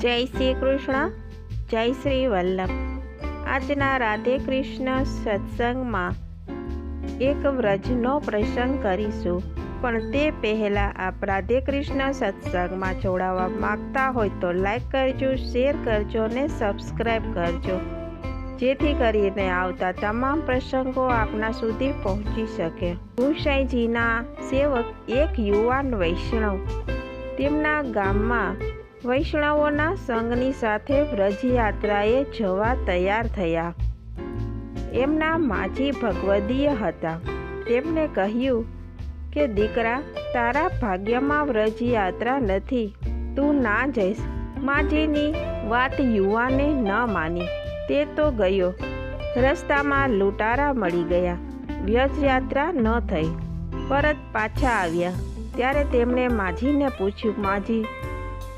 જય શ્રી કૃષ્ણ, જય શ્રી વલ્લભ. આજના રાધે કૃષ્ણ સત્સંગમાં એક વ્રજનો પ્રસંગ કરીશું, પણ તે પહેલાં આપ રાધે કૃષ્ણ સત્સંગમાં જોડાવા માંગતા હોય તો લાઈક કરજો, શેર કરજો ને સબસ્ક્રાઈબ કરજો. જેથી કરીને આવતા તમામ પ્રસંગો આપના સુધી પહોંચી શકે. ગુસાઈજીના સેવક એક યુવાન વૈષ્ણવ તેમના ગામમાં વૈષ્ણવોના સંઘની સાથે વ્રજયાત્રાએ જવા તૈયાર થયા. એમના માજી ભગવદીય હતા. તેમણે કહ્યું કે, દીકરા, તારા ભાગ્યમાં વ્રજયાત્રા નથી. તું ના જઈશ. માજીની વાત યુવાને ન માની. તે તો ગયો. રસ્તામાં લૂંટારા મળી ગયા. વ્રજયાત્રા ન થઈ. પરત પાછા આવ્યા. ત્યારે તેમણે માજીને પૂછ્યું, માજી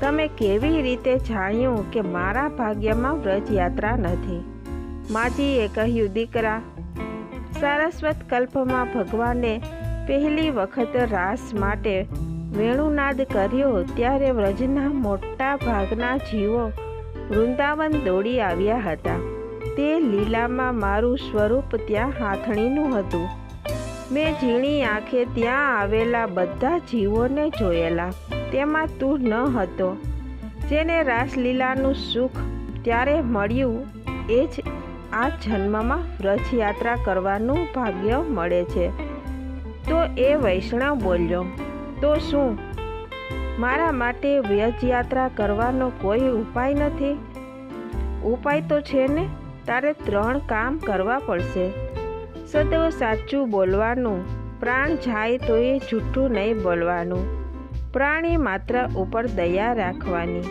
તમે કેવી રીતે જાણ્યું કે મારા ભાગ્યમાં વ્રજયાત્રા નથી? માજીએ કહ્યું, દીકરા, સારસ્વત કલ્પમાં ભગવાને પહેલી વખત રાસ માટે વેણુનાદ કર્યો ત્યારે વ્રજના મોટા ભાગના જીવો વૃંદાવન દોડી આવ્યા હતા. તે લીલામાં મારું સ્વરૂપ ત્યાં હાથણીનું હતું. મેં ઝીણી આંખે ત્યાં આવેલા બધા જીવોને જોયેલા. તેમાં તું ન હતો. જેને રાસલીલાનું સુખ ત્યારે મળ્યું, એ જ આ જન્મમાં રથયાત્રા કરવાનું ભાગ્ય મળે છે. તો એ વૈષ્ણવ બોલ્યો, તો શું? મારા માટે વ્રજયાત્રા કરવાનો કોઈ ઉપાય નથી? ઉપાય તો છે ને, તારે ત્રણ કામ કરવા પડશે. સદૈવ સાચું બોલવાનું, પ્રાણ જાય તો એ જૂઠું નહીં બોલવાનું. પ્રાણી માત્ર ઉપર દયા રાખવાની,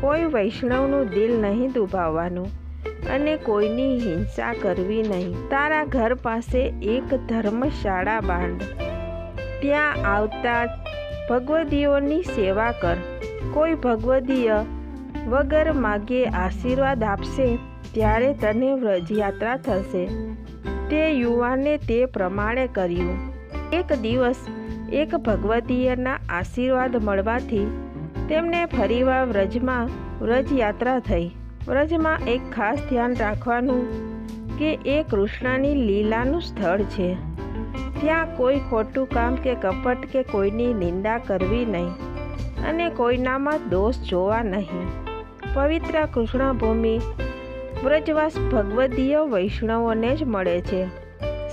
કોઈ વૈષ્ણવનું દિલ નહીં દુભાવવાનું અને કોઈની હિંસા કરવી નહીં. તારા ઘર પાસે એક ધર્મશાળા બાંધ. ત્યાં આવતા ભગવદીઓની સેવા કર. કોઈ ભગવદીય વગર માગે આશીર્વાદ આપશે, ત્યારે તને વ્રજયાત્રા થશે. તે યુવાને તે પ્રમાણે કર્યું. એક દિવસ એક ભગવતીયના આશીર્વાદ મળવાથી તેમને ફરીવાર વ્રજમાં વ્રજયાત્રા થઈ. વ્રજમાં એક ખાસ ધ્યાન રાખવાનું કે એ કૃષ્ણની લીલાનું સ્થળ છે. ત્યાં કોઈ ખોટું કામ કે કપટ કે કોઈની નિંદા કરવી નહીં અને કોઈનામાં દોષ જોવા નહીં. પવિત્ર કૃષ્ણભૂમિ વ્રજવાસ ભગવદીય વૈષ્ણવોને જ મળે છે.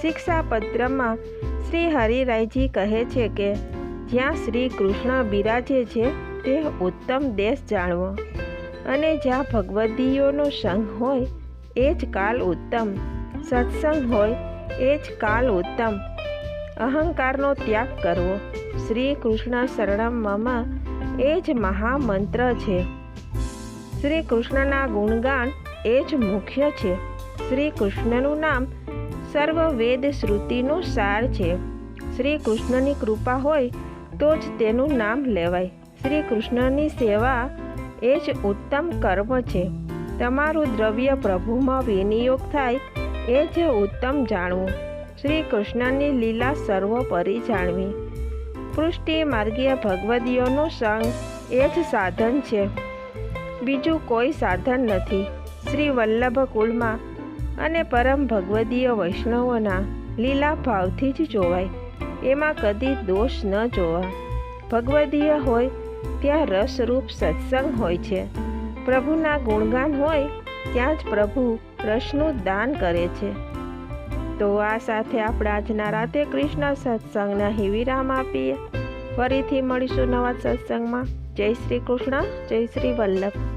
શિક્ષાપત્રમાં શ્રી હરિરાયજી કહે છે કે, જ્યાં શ્રી કૃષ્ણ બિરાજે છે, તે ઉત્તમ દેશ જાણવો. અને જ્યાં ભગવદીઓનો સંઘ હોય, એ જ કાલ ઉત્તમ. સત્સંગ હોય, એ જ કાલ ઉત્તમ. અહંકારનો ત્યાગ કરવો. શ્રી કૃષ્ણ શરણમ એ જ મહામંત્ર છે. શ્રી કૃષ્ણના ગુણગાન એ જ મુખ્ય છે. શ્રી કૃષ્ણનું નામ સર્વ વેદ શ્રુતિનો સાર છે. શ્રી કૃષ્ણની કૃપા હોય તો જ તેનું નામ લેવાય. શ્રી કૃષ્ણની સેવા એ જ ઉત્તમ કર્મ છે. તમારું દ્રવ્ય પ્રભુમાં વિનિયોગ થાય એ જ ઉત્તમ જાણવું. શ્રી કૃષ્ણની લીલા સર્વોપરી જાણવી. પૃષ્ટિ માર્ગીય ભગવદીઓનો સંગ એ જ સાધન છે. બીજું કોઈ સાધન નથી. શ્રી વલ્લભ કુળમાં અને પરમ ભગવદીય વૈષ્ણવોના લીલા ભાવથી જ જોવાય. એમાં કદી દોષ ન જોવા. ભગવદીય હોય ત્યાં રસરૂપ સત્સંગ હોય છે. પ્રભુના ગુણગાન હોય ત્યાં જ પ્રભુ રસનું દાન કરે છે. તો આ સાથે આપણે આજના રાધે કૃષ્ણ સત્સંગના હિ વિરામ આપીએ. ફરીથી મળીશું નવા સત્સંગમાં. જય શ્રી કૃષ્ણ, જય શ્રી વલ્લભ.